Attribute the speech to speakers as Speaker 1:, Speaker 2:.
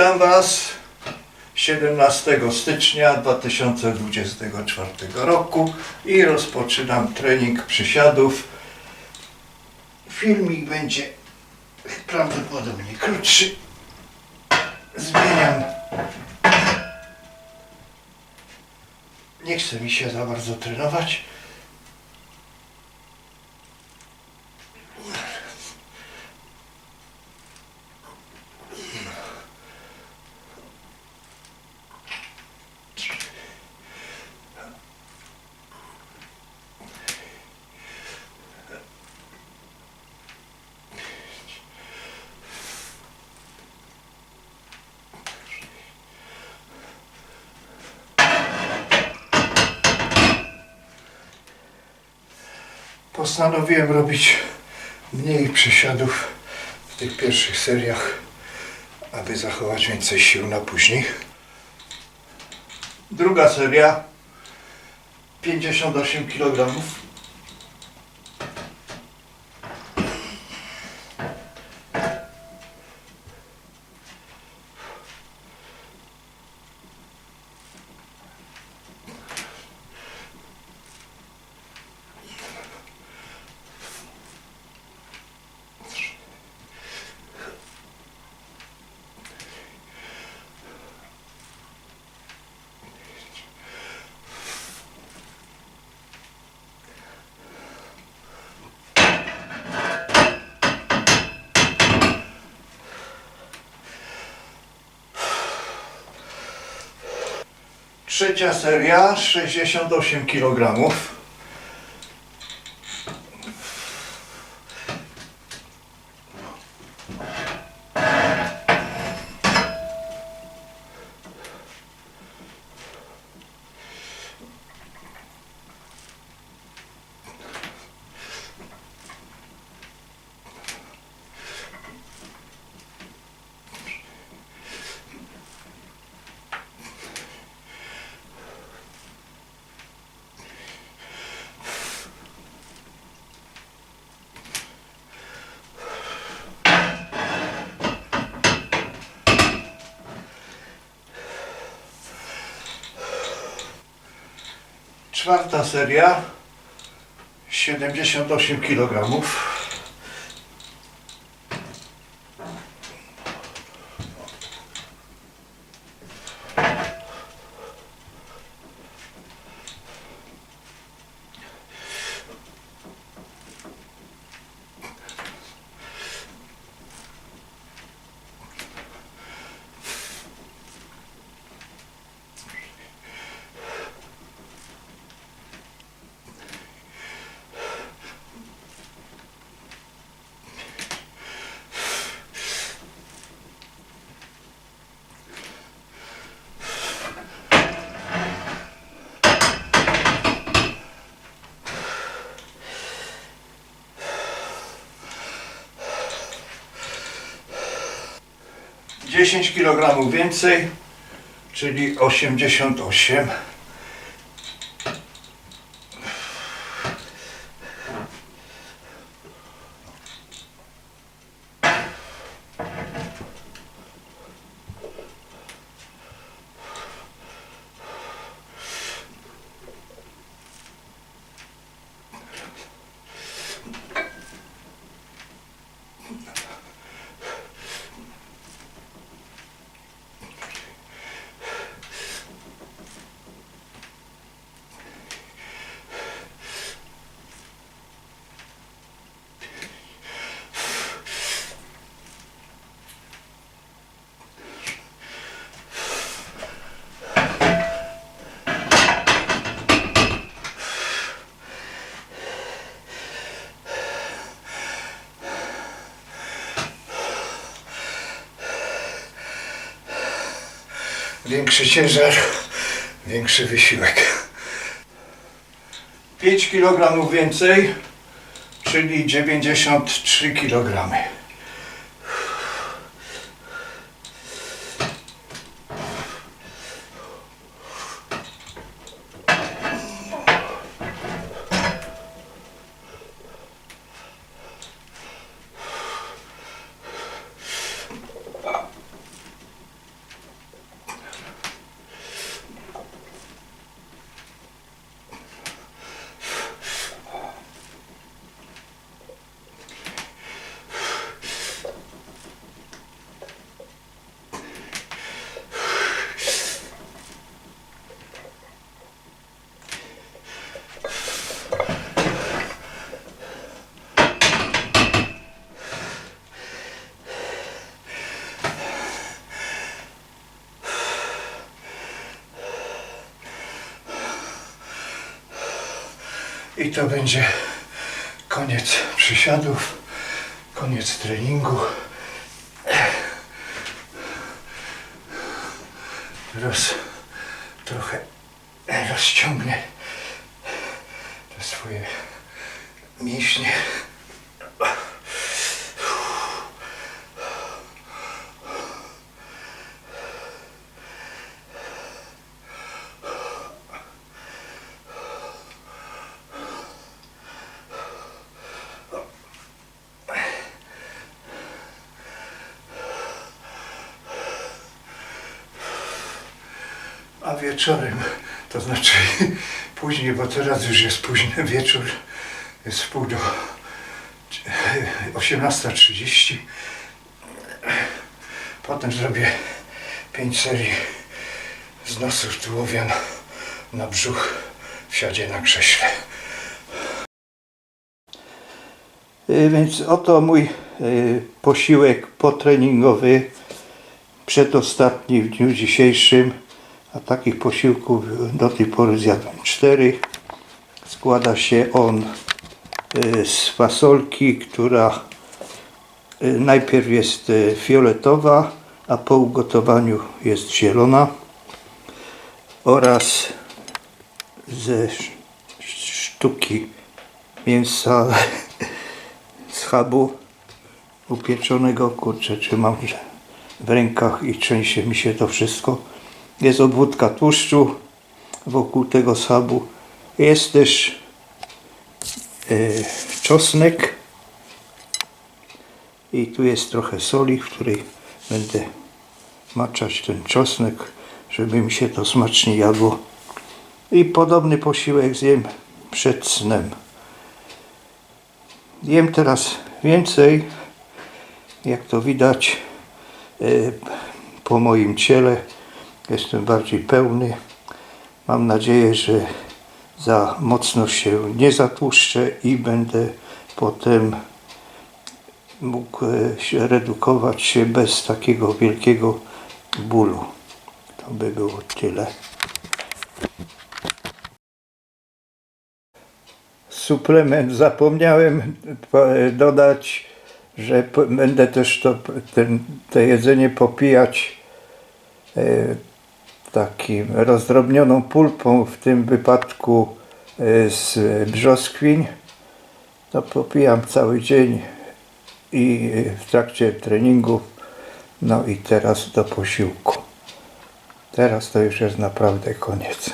Speaker 1: Witam Was 17 stycznia 2024 roku i rozpoczynam trening przysiadów. Filmik będzie prawdopodobnie krótszy. Zmieniam. Nie chce mi się za bardzo trenować. Postanowiłem robić mniej przysiadów w tych pierwszych seriach, aby zachować więcej sił na później. Druga seria 58 kg. Trzecia seria 68 kg. Czwarta seria 78 kg. Dziesięć kg więcej, czyli 88. Większy ciężar, większy wysiłek. 5 kg więcej, czyli 93 kg. I to będzie koniec przysiadów, koniec treningu. Roz, trochę rozciągnę te swoje mięśnie. Wieczorem, to znaczy później, bo teraz już jest późny wieczór, jest wpół do 18.30. Potem zrobię pięć serii z nosów tułowia na, brzuch. W siadzie na krześle. Y, Więc oto mój y, posiłek potreningowy. Przedostatni w dniu dzisiejszym, a takich posiłków do tej pory zjadłem cztery. Składa się on y, z fasolki, która y, najpierw jest y, fioletowa, a po ugotowaniu jest zielona oraz ze sz- sztuki mięsa schabu upieczonego, kurczę, trzymam w rękach i trzęsie mi się to wszystko. Jest obwódka tłuszczu wokół tego schabu. Jest też e, czosnek i tu jest trochę soli, w której będę maczać ten czosnek, żeby mi się to smacznie jadło. I podobny posiłek zjem przed snem. Jem teraz więcej, jak to widać e, po moim ciele. Jestem bardziej pełny. Mam nadzieję, że za mocno się nie zatłuszczę i będę potem mógł e, się redukować się bez takiego wielkiego bólu. To by było tyle. suplement zapomniałem po- dodać, że będę też to, ten, to jedzenie popijać e, takim rozdrobnioną pulpą, w tym wypadku e, z brzoskwiń. To popijam cały dzień i e, w trakcie treningu, no i teraz do posiłku. Teraz to już jest naprawdę koniec.